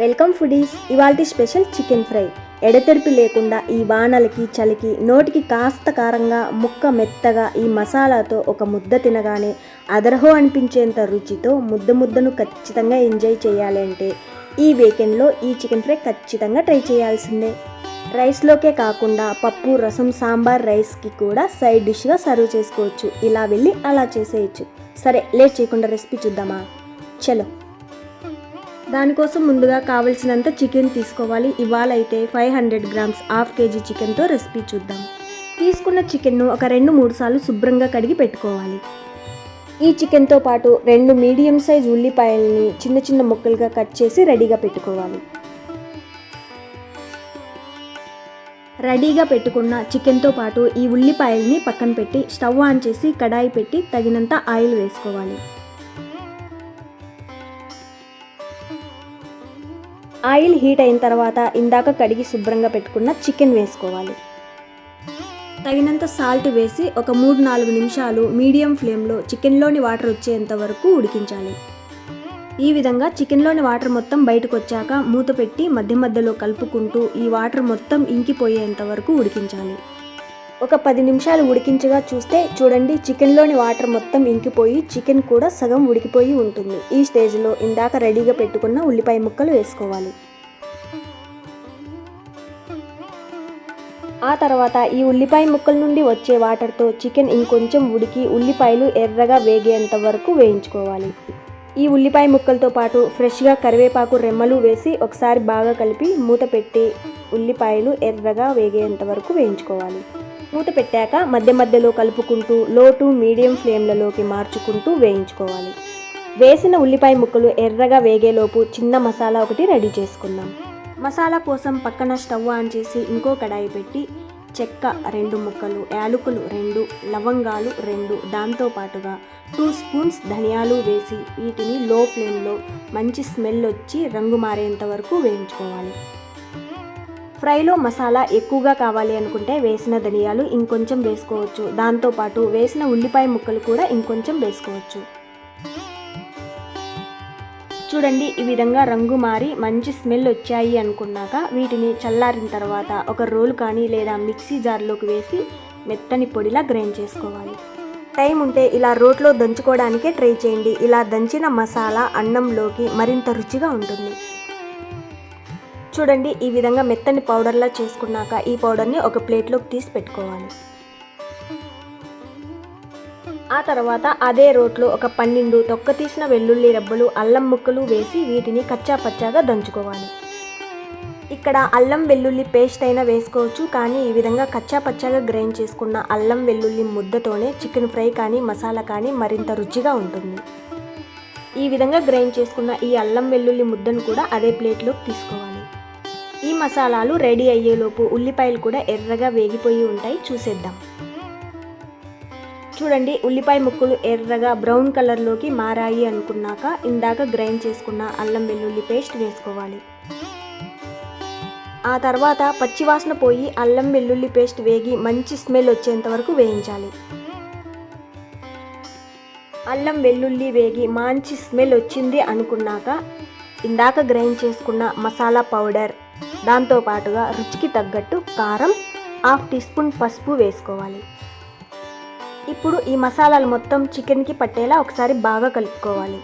Welcome foodies. ఇవాల్టి special chicken fry. ఎడతెరిపి లేకుండా ఈ వానలకి చలికి నోటికి కాస్త కారంగా ముక్క మెత్తగా ఈ మసాలాతో ఒక ముద్ద తినగానే అదరహో అనిపించేంత రుచితో ముద్ద ముద్దను ఖచ్చితంగా ఎంజాయ్ చేయాలి అంటే ఈ వీకెండ్లో ఈ చికెన్ ఫ్రై ఖచ్చితంగా ట్రై చేయాల్సిందే. రైస్లోకే కాకుండా పప్పు రసం సాంబార్ రైస్కి కూడా సైడ్ డిష్గా సర్వ్ చేసుకోవచ్చు. ఇలా వెళ్ళి అలా చేసేయచ్చు. సరే లేట్ చేయకుండా రెసిపీ చూద్దామా? చలో. దానికోసం ముందుగా కావలసినంత చికెన్ తీసుకోవాలి. ఇవాళ అయితే five hundred grams half KG చికెన్తో రెసిపీ చూద్దాం. తీసుకున్న చికెన్ను ఒక రెండు మూడు సార్లు శుభ్రంగా కడిగి పెట్టుకోవాలి. ఈ చికెన్తో పాటు రెండు మీడియం సైజ్ ఉల్లిపాయల్ని చిన్న చిన్న ముక్కలుగా కట్ చేసి రెడీగా పెట్టుకోవాలి. రెడీగా పెట్టుకున్న చికెన్తో పాటు ఈ ఉల్లిపాయల్ని పక్కన పెట్టి స్టవ్ ఆన్ చేసి కడాయి పెట్టి తగినంత ఆయిల్ వేసుకోవాలి. ఆయిల్ హీట్ అయిన తర్వాత ఇందాక కడిగి శుభ్రంగా పెట్టుకున్న చికెన్ వేసుకోవాలి. తగినంత సాల్ట్ వేసి ఒక మూడు నాలుగు నిమిషాలు మీడియం ఫ్లేమ్లో చికెన్లోని వాటర్ వచ్చేంత వరకు ఉడికించాలి. ఈ విధంగా చికెన్లోని వాటర్ మొత్తం బయటకు వచ్చాక మూత పెట్టి మధ్య మధ్యలో కలుపుకుంటూ ఈ వాటర్ మొత్తం ఇంకిపోయేంత వరకు ఉడికించాలి. ఒక పది నిమిషాలు ఉడికించగా చూస్తే చూడండి చికెన్లోని వాటర్ మొత్తం ఇంకిపోయి చికెన్ కూడా సగం ఉడికిపోయి ఉంటుంది. ఈ స్టేజ్లో ఇందాక రెడీగా పెట్టుకున్న ఉల్లిపాయ ముక్కలు వేసుకోవాలి. ఆ తర్వాత ఈ ఉల్లిపాయ ముక్కల నుండి వచ్చే వాటర్తో చికెన్ ఇంకొంచెం ఉడికి ఉల్లిపాయలు ఎర్రగా వేగేంత వరకు వేయించుకోవాలి. ఈ ఉల్లిపాయ ముక్కలతో పాటు ఫ్రెష్గా కరివేపాకు రెమ్మలు వేసి ఒకసారి బాగా కలిపి మూత పెట్టి ఉల్లిపాయలు ఎర్రగా వేగేంత వరకు వేయించుకోవాలి. మూత పెట్టాక మధ్య మధ్యలో కలుపుకుంటూ లో టు మీడియం ఫ్లేమ్లలోకి మార్చుకుంటూ వేయించుకోవాలి. వేసిన ఉల్లిపాయ ముక్కలు ఎర్రగా వేగేలోపు చిన్న మసాలా ఒకటి రెడీ చేసుకుందాం. మసాలా కోసం పక్కన స్టవ్ ఆన్ చేసి ఇంకో కడాయి పెట్టి చెక్క రెండు ముక్కలు యాలకులు రెండు లవంగాలు రెండు దాంతో పాటుగా టూ స్పూన్స్ ధనియాలు వేసి వీటిని లో ఫ్లేమ్లో మంచి స్మెల్ వచ్చి రంగు మారేంత వరకు వేయించుకోవాలి. ఫ్రైలో మసాలా ఎక్కువగా కావాలి అనుకుంటే వేసిన ధనియాలు ఇంకొంచెం వేసుకోవచ్చు. దాంతోపాటు వేసిన ఉల్లిపాయ ముక్కలు కూడా ఇంకొంచెం వేసుకోవచ్చు. చూడండి ఈ విధంగా రంగు మారి మంచి స్మెల్ వచ్చాయి అనుకున్నాక వీటిని చల్లారిన తర్వాత ఒక రోల్ కానీ లేదా మిక్సీ జార్లోకి వేసి మెత్తని పొడిలా గ్రైండ్ చేసుకోవాలి. టైం ఉంటే ఇలా రోట్లో దంచుకోవడానికే ట్రై చేయండి. ఇలా దంచిన మసాలా అన్నంలోకి మరింత రుచిగా ఉంటుంది. చూడండి ఈ విధంగా మెత్తని పౌడర్లా చేసుకున్నాక ఈ పౌడర్ని ఒక ప్లేట్లోకి తీసి పెట్టుకోవాలి. ఆ తర్వాత అదే రోట్లో ఒక పన్నెండు తొక్క తీసిన వెల్లుల్లి రెబ్బలు అల్లం ముక్కలు వేసి వీటిని కచ్చా పచ్చాగా దంచుకోవాలి. ఇక్కడ అల్లం వెల్లుల్లి పేస్ట్ అయినా వేసుకోవచ్చు కానీ ఈ విధంగా కచ్చా పచ్చాగా గ్రైండ్ చేసుకున్న అల్లం వెల్లుల్లి ముద్దతోనే చికెన్ ఫ్రై కానీ మసాలా కానీ మరింత రుచిగా ఉంటుంది. ఈ విధంగా గ్రైండ్ చేసుకున్న ఈ అల్లం వెల్లుల్లి ముద్దను కూడా అదే ప్లేట్లోకి తీసుకోవాలి. ఈ మసాలాలు రెడీ అయ్యేలోపు ఉల్లిపాయలు కూడా ఎర్రగా వేగిపోయి ఉంటాయి. చూసేద్దాం. చూడండి ఉల్లిపాయ ముక్కలు ఎర్రగా బ్రౌన్ కలర్లోకి మారాయి అనుకున్నాక ఇందాక గ్రైండ్ చేసుకున్న అల్లం వెల్లుల్లి పేస్ట్ వేసుకోవాలి. ఆ తర్వాత పచ్చివాసన పోయి అల్లం వెల్లుల్లి పేస్ట్ వేగి మంచి స్మెల్ వచ్చేంత వరకు వేయించాలి. అల్లం వెల్లుల్లి వేగి మంచి స్మెల్ వచ్చింది అనుకున్నాక ఇందాక గ్రైండ్ చేసుకున్న మసాలా పౌడర్ దాంతో పాటుగా రుచికి తగ్గట్టు కారం హాఫ్ టీ స్పూన్ పసుపు వేసుకోవాలి. ఇప్పుడు ఈ మసాలాలు మొత్తం చికెన్కి పట్టేలా ఒకసారి బాగా కలుపుకోవాలి.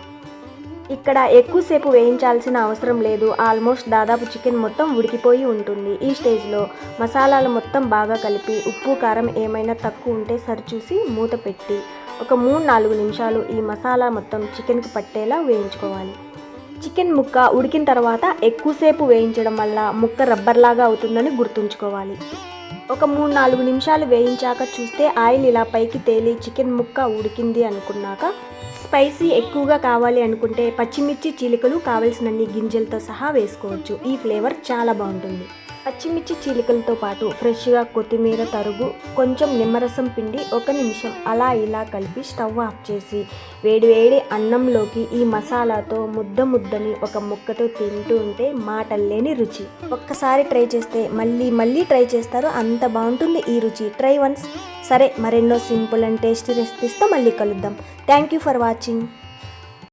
ఇక్కడ ఎక్కువసేపు వేయించాల్సిన అవసరం లేదు. ఆల్మోస్ట్ దాదాపు చికెన్ మొత్తం ఉడికిపోయి ఉంటుంది. ఈ స్టేజ్లో మసాలాలు మొత్తం బాగా కలిపి ఉప్పు కారం ఏమైనా తక్కువ ఉంటే సరిచూసి మూత పెట్టి ఒక మూడు నాలుగు నిమిషాలు ఈ మసాలా మొత్తం చికెన్కి పట్టేలా వేయించుకోవాలి. చికెన్ ముక్క ఉడికిన తర్వాత ఎక్కువసేపు వేయించడం వల్ల ముక్క రబ్బర్లాగా అవుతుందని గుర్తుంచుకోవాలి. ఒక మూడు నాలుగు నిమిషాలు వేయించాక చూస్తే ఆయిల్ ఇలా పైకి తేలి చికెన్ ముక్క ఉడికింది అనుకున్నాక స్పైసీ ఎక్కువగా కావాలి అనుకుంటే పచ్చిమిర్చి చిలుకలు కావలసినన్ని గింజలతో సహా వేసుకోవచ్చు. ఈ ఫ్లేవర్ చాలా బాగుంటుంది. పచ్చిమిర్చి చీలికలతో పాటు ఫ్రెష్గా కొత్తిమీర తరుగు కొంచెం నిమ్మరసం పిండి ఒక నిమిషం అలా ఇలా కలిపి స్టవ్ ఆఫ్ చేసి వేడివేడి అన్నంలోకి ఈ మసాలాతో ముద్ద ముద్దని ఒక ముక్కతో తింటూ ఉంటే మాటల్లేని రుచి. ఒక్కసారి ట్రై చేస్తే మళ్ళీ మళ్ళీ ట్రై చేస్తారు. అంత బాగుంటుంది ఈ రుచి. Try once. సరే మరెన్నో సింపుల్ అండ్ టేస్టీ రెసిపీస్తో మళ్ళీ కలుద్దాం. Thank you for watching.